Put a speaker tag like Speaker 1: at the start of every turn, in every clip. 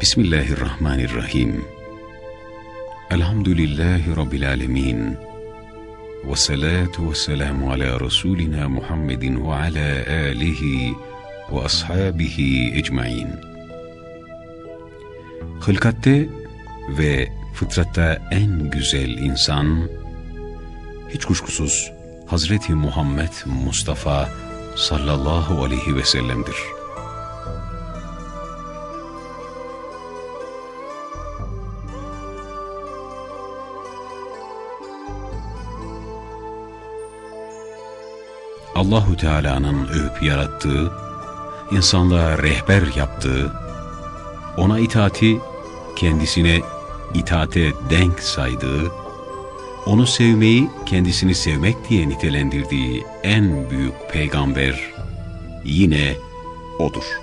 Speaker 1: Bismillahirrahmanirrahim. Elhamdülillahi Rabbil alemin. Ve salatu ve selamu ala Resulina Muhammedin ve ala alihi ve ashabihi ecmain. Hılkatte ve fıtratta en güzel insan, hiç kuşkusuz Hazreti Muhammed Mustafa sallallahu aleyhi ve sellem'dir. Allahu Teala'nın övüp yarattığı, insanlığa rehber yaptığı, ona itaati kendisine itaate denk saydığı, onu sevmeyi kendisini sevmek diye nitelendirdiği en büyük peygamber yine O'dur.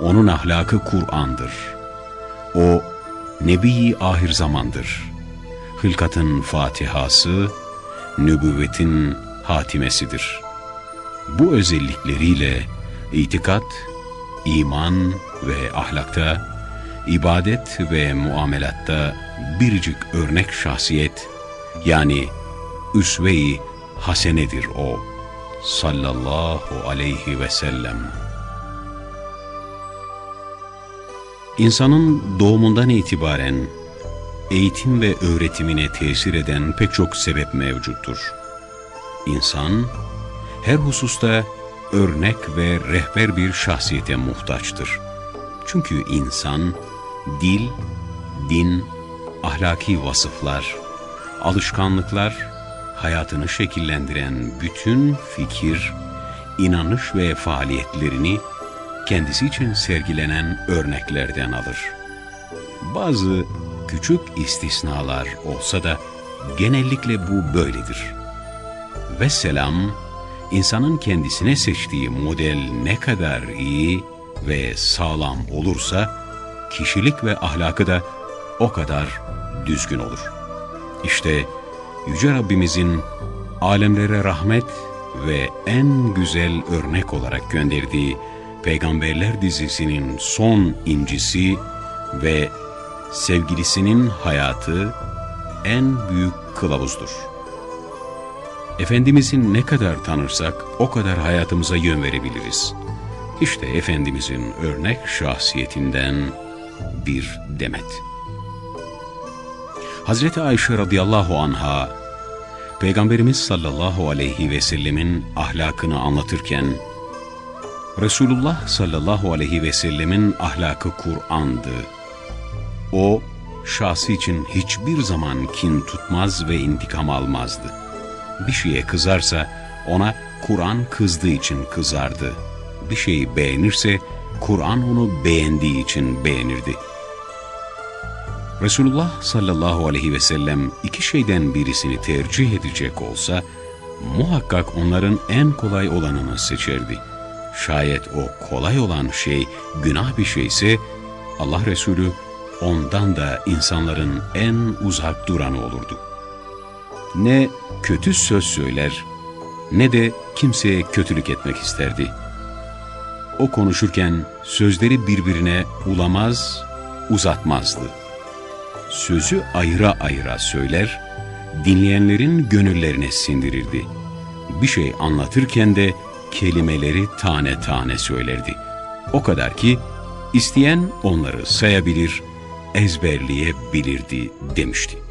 Speaker 1: Onun ahlakı Kur'an'dır. O, Nebi-i ahir zamandır. Hılkatın Fatihası, nübüvvetin hatimesidir. Bu özellikleriyle itikat, iman ve ahlakta, ibadet ve muamelatta biricik örnek şahsiyet, yani üsve-i hasenedir o sallallahu aleyhi ve sellem. İnsanın doğumundan itibaren eğitim ve öğretimine tesir eden pek çok sebep mevcuttur. İnsan her hususta örnek ve rehber bir şahsiyete muhtaçtır. Çünkü insan dil, din, ahlaki vasıflar, alışkanlıklar, hayatını şekillendiren bütün fikir, inanış ve faaliyetlerini kendisi için sergilenen örneklerden alır. Bazı küçük istisnalar olsa da genellikle bu böyledir. Vesselam, insanın kendisine seçtiği model ne kadar iyi ve sağlam olursa, kişilik ve ahlakı da o kadar düzgün olur. İşte Yüce Rabbimizin alemlere rahmet ve en güzel örnek olarak gönderdiği Peygamberler dizisinin son incisi ve sevgilisinin hayatı en büyük kılavuzdur. Efendimizin ne kadar tanırsak o kadar hayatımıza yön verebiliriz. İşte Efendimizin örnek şahsiyetinden bir demet. Hazreti Ayşe radıyallahu anha, Peygamberimiz sallallahu aleyhi ve sellemin ahlakını anlatırken, Resulullah sallallahu aleyhi ve sellemin ahlakı Kur'an'dı. O, şahsı için hiçbir zaman kin tutmaz ve intikam almazdı. Bir şeye kızarsa ona Kur'an kızdığı için kızardı. Bir şeyi beğenirse Kur'an onu beğendiği için beğenirdi.'' Resulullah sallallahu aleyhi ve sellem iki şeyden birisini tercih edecek olsa, muhakkak onların en kolay olanını seçerdi. Şayet o kolay olan şey günah bir şeyse, Allah Resulü ondan da insanların en uzak duranı olurdu. Ne kötü söz söyler, ne de kimseye kötülük etmek isterdi. O konuşurken sözleri birbirine ulamaz, uzatmazdı sözü ayıra ayıra söyler, dinleyenlerin gönüllerine sindirirdi. Bir şey anlatırken de kelimeleri tane tane söylerdi. O kadar ki isteyen onları sayabilir, ezberleyebilirdi demişti.